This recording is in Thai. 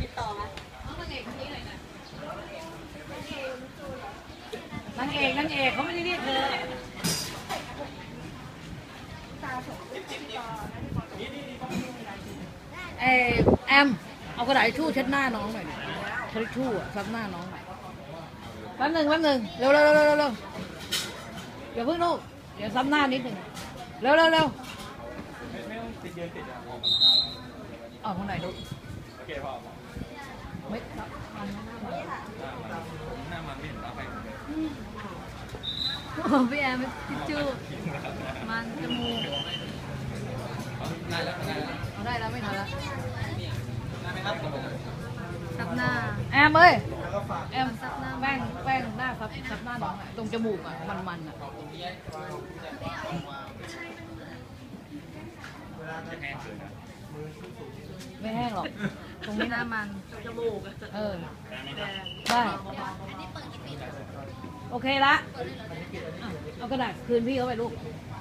ติดต่อนางเอกนัางเอกเขาไม่ได้เรียกเธอเออแอม เอากระดาษทู่เช็ดหน้าน้องหน่อยดิเช็ดทู่อะซับหน้าน้องหน่อยแป๊บหนึ่งแป๊บหนึ่งเร็วเร็วเร็วเร็วเร็วย่เพิ่งลูกเดี๋ยวซับหน้านิดหนึ่งเร็วเร็วเร็ว ไหนลูก โอเคพอพอ ไม่ครับอันนั้นหน้ามัน หน้ามันไม่เห็นตาใครเลย โอ้พี่แอมทิชชู่มันจมูก ได้แล้วได้แล้ว เอาได้แล้วไม่ทันแล้ว ได้ไหมครับผม ซับหน้า แอมเอ้ย แล้วก็ฝาก แอมซับหน้าแป้งแป้งหน้าซับซับหน้าน้องอะตรงจมูกอ่ะมันมันๆอ่ะ จะแห้งเลยนะ ไม่แห้งหรอก ตรงนี้หน้านะมันเออ ได้ โอเคละอะเอากระดาษคืนพี่เขาไปลูกอ